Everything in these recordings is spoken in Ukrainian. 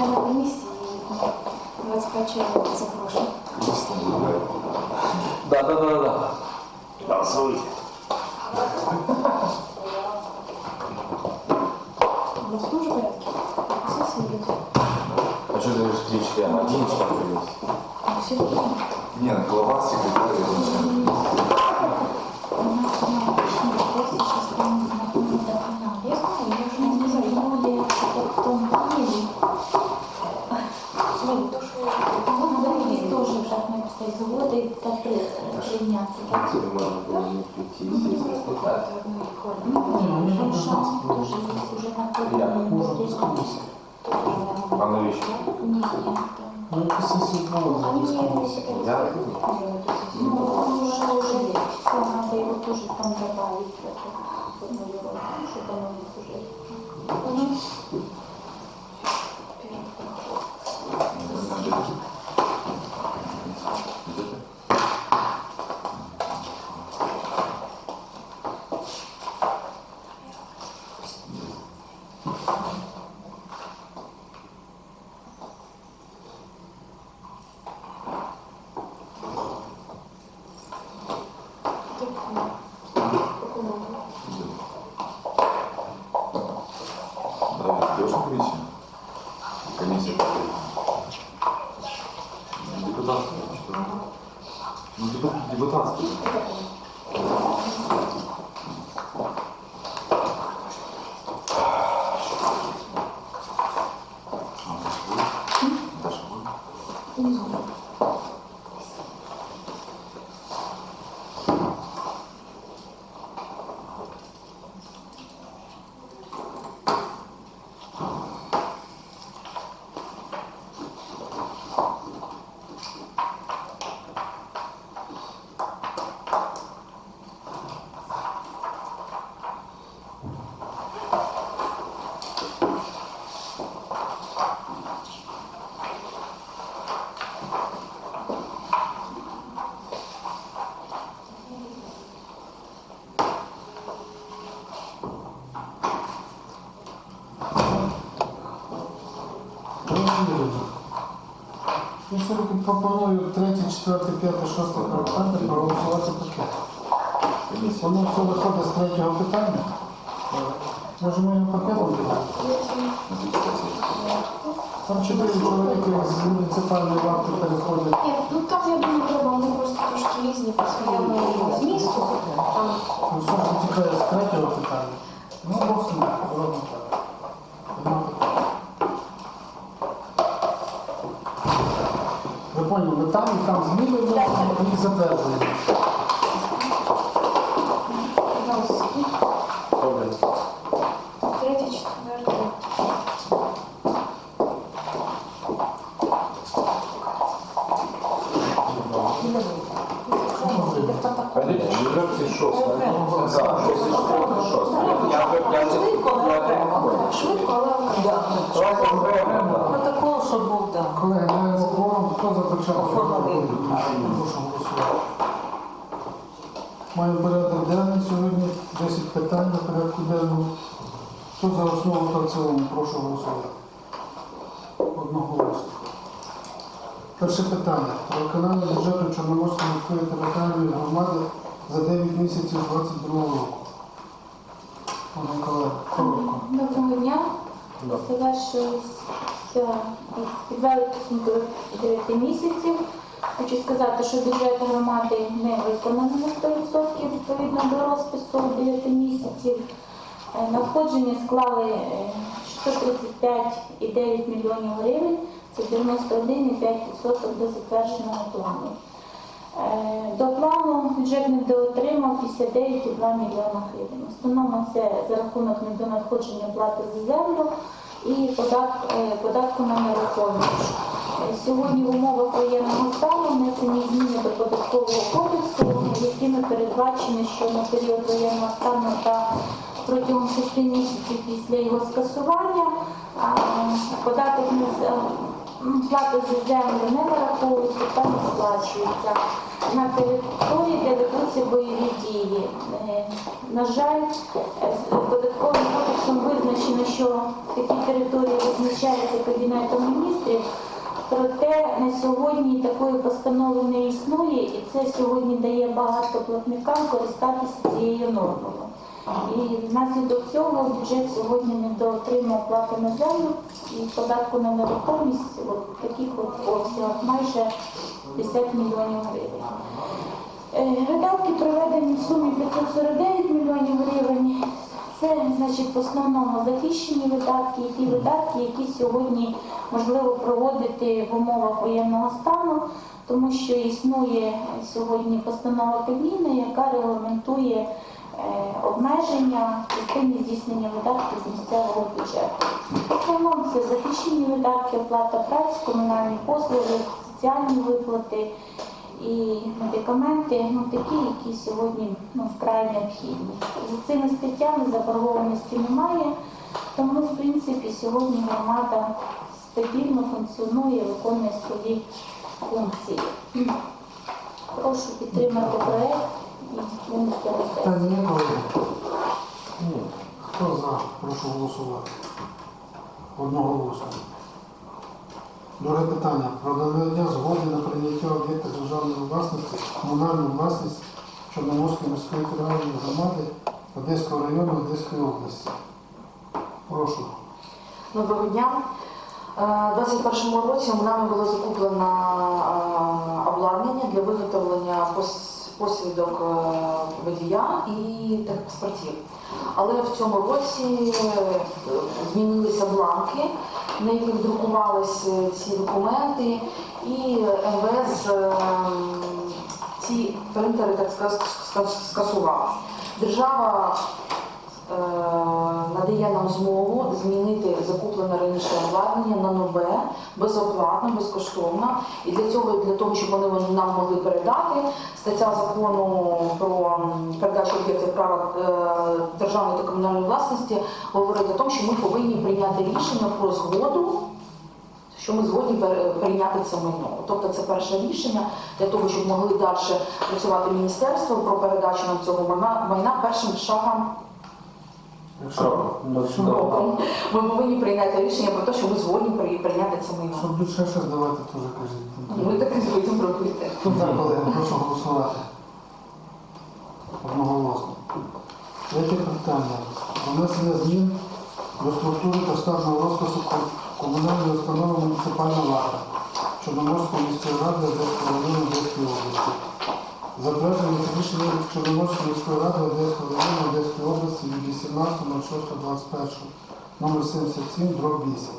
члени комісії. 25 чоловік запрошую. Да, да, да, да. Голосуйте. У вас тоже порядки? Сессия идет. А что ты говоришь, три члена? Один член появился. Ну, все время. Нет, глава секретарь. так? Можно было не прийти, сесть, распитать. Ну, шанс теж є вже на Я кожній без комісії. А навіщо? Ні, ні, там. Ну, якось сесію проводили Они без не комісії. Я? Ну, уже, уже все, надо его тоже там добавить в эту формулировку, чтобы оно не уже. пропоную 3, 4, 5, 6 питання проголосувати пакет. Воно все виходить з третього питання. Можемо його пакетом прийняти? На 35 сессий. Там чотири чоловіки з муніципальної варти переходять. Ні, ну там я думаю, треба, вони просто трошки різні по своєму змісту. Ну, що ж витікає з третього питання? Ну, Бог з ним, робимо так. Нема питань. Ви поняли, там і там зміни вносимо і затверджуємо. пожалуйста, Добре. третє, четверте. Пойдите, четвертый, шостый. Да, шостый, четвертый, шостый. Я вже я Швидко, але Давайте окремо, да. Протокол, що був, так. Колеги, маємо кворум, хто за початок? Оформили. Прошу голосувати. Маємо порядок денний сьогодні, 10 питань на порядку денному. Хто за основу та в цілому, прошу голосувати. Одноголосно. Перше питання. Про виконання бюджету Чорноморської міської територіальної громади за 9 місяців 2022 року. Пане колеги, коротко. Доброго дня. Да. Завершилися підвели підсумки 9 місяців. Хочу сказати, що бюджет громади не виконано на 100% відповідно до розпису 9 місяців. Е, Надходження склали е, 635,9 мільйонів гривень, це 91,5% до затвердженого плану. Е, До плану бюджет недоотримав 59,2 мільйона гривень. Основному це за рахунок недонадходження плати за землю і податку, податку на нерухомість. Е, Сьогодні в умовах воєнного стану внесені зміни до податкового кодексу, якими передбачено, що на період воєнного стану та протягом 6 місяців після його скасування податок плата за землю не нараховується та не сплачується на території, де ведуться бойові дії. Е, На жаль, е, податковим кодексом визначено, що такі території визначаються Кабінетом міністрів. Проте на сьогодні такої постанови не існує, і це сьогодні дає багато платникам користатися цією нормою. І внаслідок цього бюджет сьогодні не доотримав плати на землю і податку на нерухомість от таких от обсягах майже 50 мільйонів гривень. Е, Видатки проведені в сумі 549 мільйонів гривень. Це значить в основному захищені видатки, і ті видатки, які сьогодні можливо проводити в умовах воєнного стану, тому що існує сьогодні постанова Кабміну, яка регламентує е, обмеження в частині здійснення видатків з місцевого бюджету. В основному це захищені видатки, оплата праці, комунальні послуги, соціальні виплати і медикаменти, ну такі, які сьогодні ну, вкрай необхідні. За цими статтями заборгованості немає, тому в принципі сьогодні громада стабільно функціонує, виконує свої функції. Прошу підтримати проект і винести сесію. Питання є, колеги? Ні. Хто за? Прошу голосувати. Одноголосно. Друге питання. Про надання згоди на прийняття об'єкта державної власності, комунальну власність Чорноморської міської територіальної громади Одеського району Одеської області. Прошу. Доброго дня. Е, У 2021 році нами було закуплено е, обладнання для виготовлення пос- посвідок е, водія і техпаспортів. Але в цьому році змінилися бланки, на яких друкувалися ці документи, і МВС е, ці принтери так скасував. Держава надає нам змогу змінити закуплене раніше обладнання на нове, безоплатно, безкоштовно. І для цього, для того, щоб вони нам могли передати, стаття закону про передачу об'єктів права е, державної та комунальної власності говорить о тому, що ми повинні прийняти рішення про згоду. Що ми згодні прийняти це майно. Тобто це перше рішення для того, щоб могли далі працювати міністерство про передачу нам цього майна першим шагом Якщо, якщо, кроком. Ми повинні прийняти рішення про те, що ми згодні прийняти це майно. щоб більше щось давати, теж кажіть. Ми так і будемо робити. За, колеги? Прошу голосувати. Одноголосно. Третє питання. Внесення змін до структури та штатного розпису комунальної установи муніципальна влада Чорноморської міської ради Одеського району Одеської області. Затвердження рішення Чорноморської міської ради Одеського району Одеської області від 18.06.21 номер 77 дроб 8.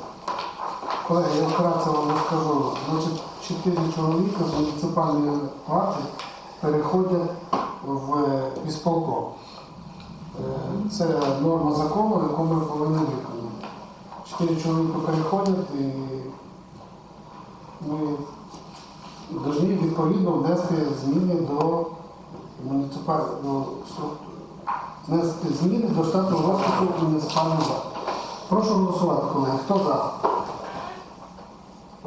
Колеги, я вкратце вам розкажу. Значить, чотири чоловіка з муніципальної варти переходять в ісполком. Е, Це норма закону, яку ми повинні виконати. Чотири чоловіка переходять і ми повинні відповідно внести зміни до муніципальної структури. Внести зміни до штатного розпису муніципальної варти. Прошу голосувати, колеги. Хто за?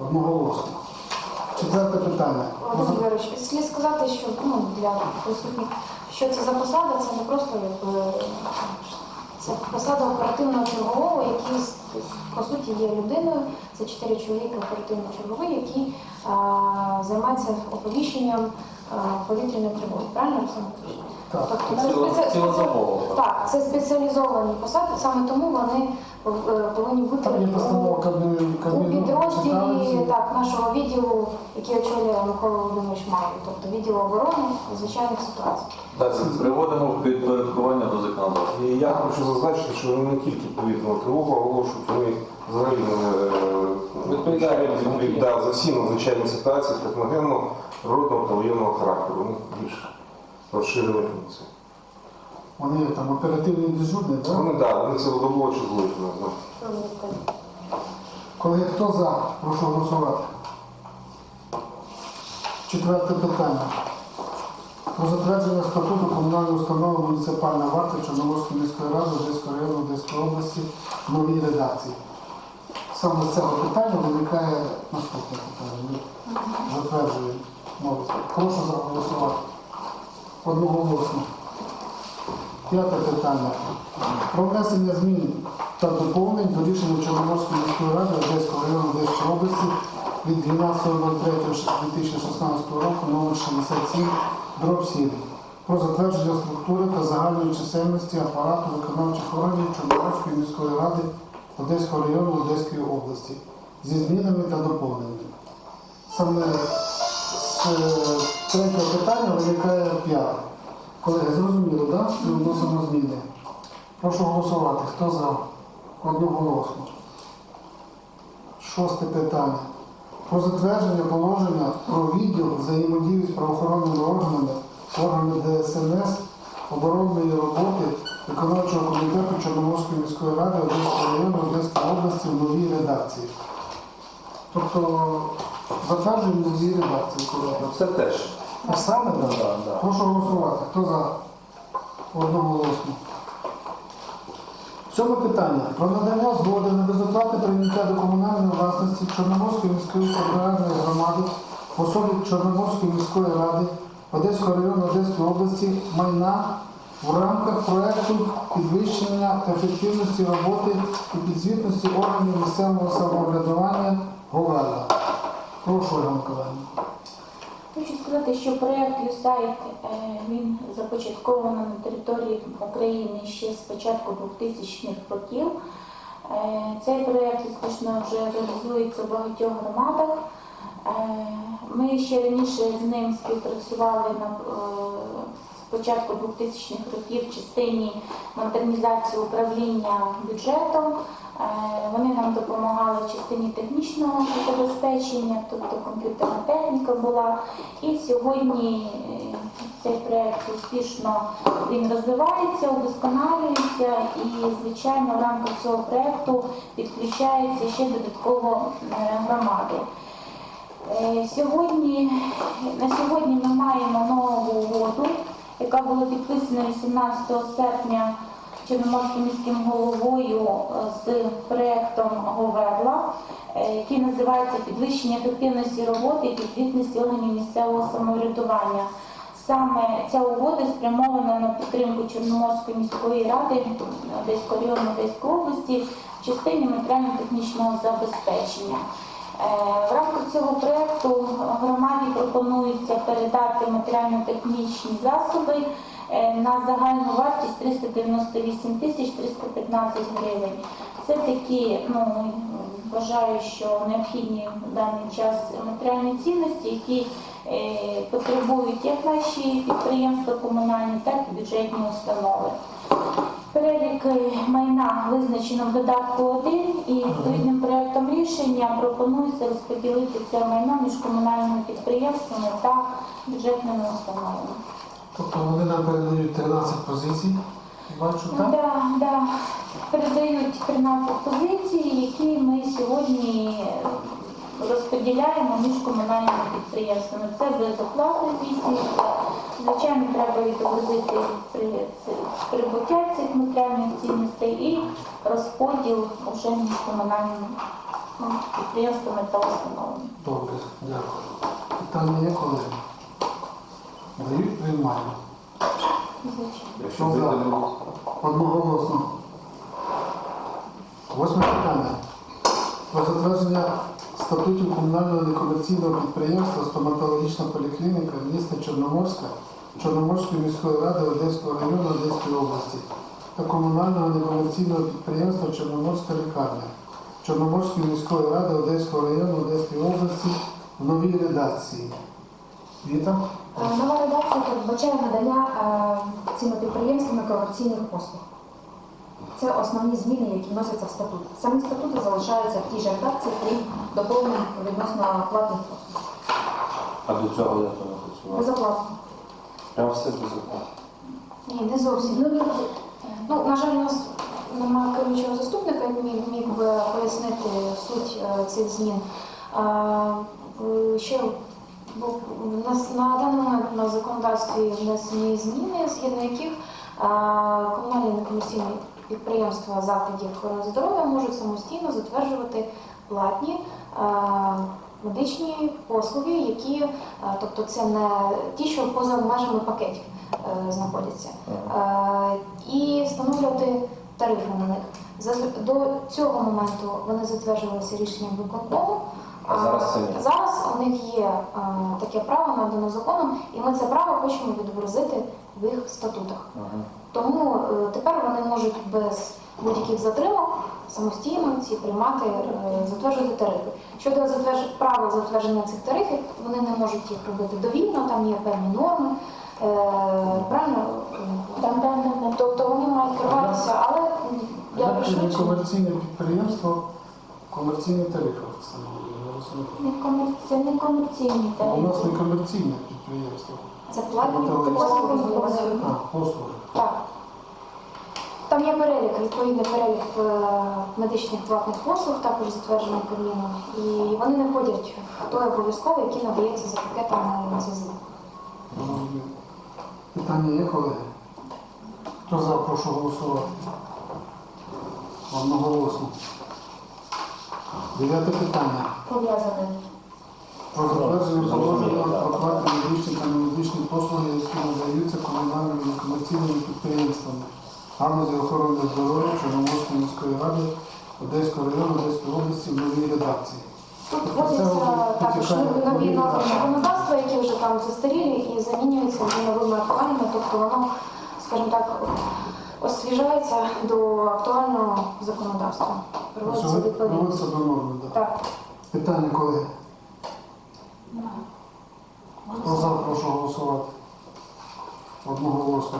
Одноголосно. Четверте питання. Володимир Юрійович, слід сказати, що ну, для присутніх, що це за посада, це не просто якби, це посада оперативного чергового, який по суті є людиною. Це чотири чоловіки оперативно чергові, які а, займаються оповіщенням а, повітряної тривоги. Правильно Петрович? Так. Тобто це спеці- цілодобово. Так, це спеціалізовані посади, саме тому вони е, повинні бути у- у підрозділі так, нашого відділу, який очолює Микола Володимирович Майло, тобто відділу оборони звичайних ситуацій. Так, це приводимо в підпорядкування до законодавства. І я хочу зазначити, що вони не тільки повітряну тривогу оголошують, вони взагалі Відповідають за да, за всі надзвичайні ситуації техногенного, природного та воєнного характеру. У них більш розширені функції. Вони там оперативні дежурні, так? Вони, да, вони цілодобово чергують у нас. да. Колеги, хто за? Прошу голосувати. Четверте питання. Про затвердження статуту комунальної установи муніципальна варта Чорноморської міської ради Одеського району Одеської області в новій редакції. Саме з цього питання виникає наступне питання. Ми затверджуємо. Прошу заголосувати. Одноголосно. П'яте питання. Про внесення змін та доповнень до рішення Чорноморської міської ради Одеського району Одеської області від 12.03.2016 року номер 67 дроб 7 про затвердження структури та загальної чисельності апарату виконавчих органів Чорноморської міської ради Одеського району Одеської області зі змінами та доповненнями. Саме з е, третього питання виникає п'яте. Колеги, зрозуміло, так? Ми вносимо зміни. Прошу голосувати. Хто за? Одноголосно. Шосте питання. Про затвердження положення про відділ взаємодії з правоохоронними органами, органами ДСНС, оборонної роботи виконавчого комітету Чорноморської міської ради Одеського району Одеської області в новій редакції. Тобто затверджуємо в новій редакції, колеги. Це теж. А саме так? Прошу голосувати. Хто за? Одноголосно. Сьоме питання. Про надання згоди на безоплатне прийняття до комунальної власності Чорноморської міської територіальної громади в особі Чорноморської міської ради Одеського району Одеської області майна в рамках проекту підвищення ефективності роботи і підзвітності органів місцевого самоврядування ГОВЕЛА. Прошу, Ольга Миколаївна. Хочу сказати, що проєкт USAID, е, він започатковано на території України ще з початку 2000-х років. Е, Цей проєкт успішно вже реалізується в багатьох громадах. Е, Ми ще раніше з ним співпрацювали на початку 2000-х років в частині модернізації управління бюджетом. Е, Вони нам допомагали в частині технічного забезпечення, тобто комп'ютерна техніка була. І сьогодні е, цей проект успішно він розвивається, удосконалюється і, звичайно, в рамках цього проекту підключаються ще додатково е, громади. Сьогодні, на сьогодні ми маємо нову угоду, яка була підписана 18 серпня Чорноморським міським головою е, з проєктом Говерла, е, який називається Підвищення ефективності роботи і підзвітності органів місцевого самоврядування. Саме ця угода спрямована на підтримку Чорноморської міської ради Одеського району Одеської області в частині матеріально-технічного забезпечення. Е, В рамках цього проєкту громаді пропонується передати матеріально-технічні засоби на загальну вартість 398 тисяч 315 гривень. Це такі, ну, вважаю, що необхідні в даний час матеріальні цінності, які е, потребують як наші підприємства комунальні, так і бюджетні установи. Перелік е, майна визначено в додатку 1 і відповідним проектом рішення пропонується розподілити це майно між комунальними підприємствами та бюджетними установами. Тобто вони нам передають 13 позицій. Бачу, так? Да, да. Передають 13 позицій, які ми сьогодні розподіляємо між комунальними підприємствами. Це безоплатно здійснюється. Звичайно, треба відобразити при- прибуття цих матеріальних цінностей і розподіл уже між комунальними ну, підприємствами та установами. Добре, дякую. Питання є, колеги? Дають, приймаємо. Якщо за? Одноголосно. Восьме питання. Про затвердження статутів комунального некомерційного підприємства стоматологічна поліклініка міста Чорноморська Чорноморської міської ради Одеського району Одеської області та комунального некомерційного підприємства Чорноморська лікарня Чорноморської міської ради Одеського району Одеської області в новій редакції. Віта? Е, Нова редакція передбачає надання е, цими підприємствами комерційних послуг. Це основні зміни, які вносяться в статут. Самі статути залишаються в тій же редакції, крім доповнень відносно платних послуг. А до цього як воно працювало? Безоплатно. Прям все безоплатно. Ні, не зовсім. Ну, ну, на жаль, у нас немає керуючого заступника, який міг, міг би пояснити суть е, цих змін. Е, ще бо у нас на даний момент на законодавстві внесені зміни, згідно яких комунальні некомерційні підприємства закладів охорони здоров'я можуть самостійно затверджувати платні медичні послуги, які, тобто це не ті, що поза межами пакетів е, знаходяться, і встановлювати тарифи на них. До цього моменту вони затверджувалися рішенням виконкому. А зараз зараз у них є е, таке право надано законом, і ми це право хочемо відобразити в їх статутах. Тому е, тепер вони можуть без будь-яких затримок самостійно ці приймати, е, затверджувати тарифи. Щодо затвердж... правил затвердження цих тарифів, вони не можуть їх робити довільно, там є певні норми. Е, правильно? Там, там, Тобто вони мають керуватися, але я прошу. комерційне підприємство комерційні тарифи встановлює? Це не комерційні У нас не комерційне підприємство, Це платні послуги. а послуги. Так. Там є перелік, відповідний перелік е, медичних платних послуг, також затверджений Кабміном. І вони не входять в той обов'язковий, який надається за пакетами НСЗ. Розумію. Питання є, колеги? Хто за, прошу голосувати. Одноголосно. Дев'яте питання. Пов'язані. Про затвердження положення про плати медичні та немедичні послуги, які надаються комунальними і комерційними підприємствами. Галузі охорони здоров'я Чорноморської міської ради Одеського району Одеської області в новій редакції. Тут вводяться також нові норми законодавства, які вже там застарілі і замінюються новими актуальними, тобто воно, скажімо так, освіжається до актуального законодавства. Відповідно. проводиться до норми. да. Так. Питання, колеги. Хто за, прошу голосувати. Одноголосно.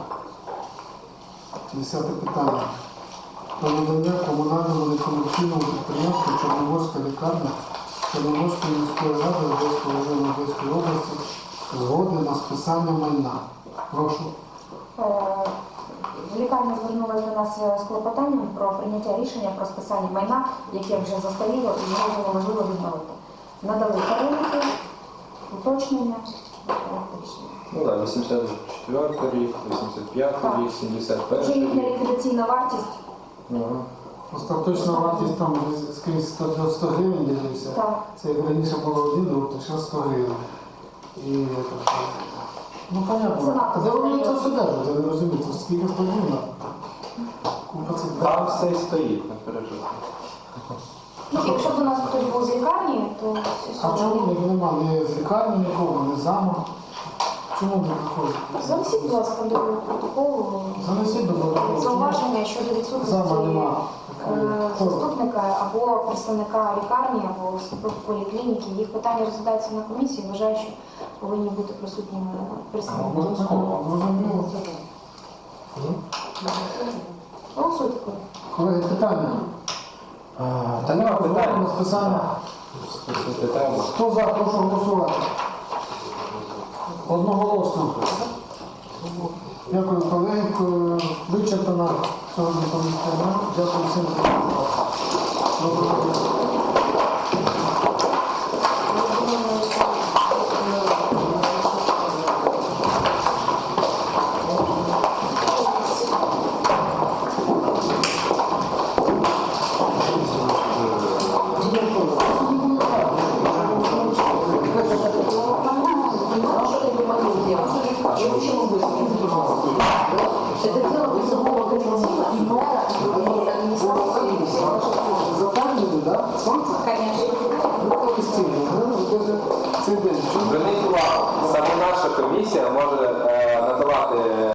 Десяте питання. Про надання комунальному некомерційному підприємству Чорноморська лікарня Чорноморської міської ради Одеського району Одеської області згоди на списання майна. Прошу. Е, Лікарня звернулася до нас з клопотанням про прийняття рішення про списання майна, яке вже застаріло і його було можливо відновити. Надали переліки, уточнення. Ну так, 84 рік, 85 рік, 71 Вже їхня рік. ліквідаційна вартість. Остаточна вартість там скрізь 100 100 гривень ділився. Так. Це як раніше було 1 долар, то зараз 100 гривень. І це, ну, понятно. Де вони це все держать, я не розумію, це скільки надо. Купа цих Там все і стоїть, не переживай. Ну, якщо б у нас хтось був з лікарні, то А чому їх нема ні з лікарні нікого, ні зама? Чому не приходить? Занесіть, будь ласка, до протоколу Занесіть до протоколу. зауваження щодо відсутності Зама нема. Е, заступника або представника лікарні, або поліклініки. Їх питання розглядаються на комісії. Вважаю, що повинні бути присутніми представники. Голосуйте. колеги. Питання. Та на списання. Хто за, прошу голосувати. Одноголосно. Дякую, колеги. Вичерпана сьогодні комісія. Дякую всім за увагу. Доброго.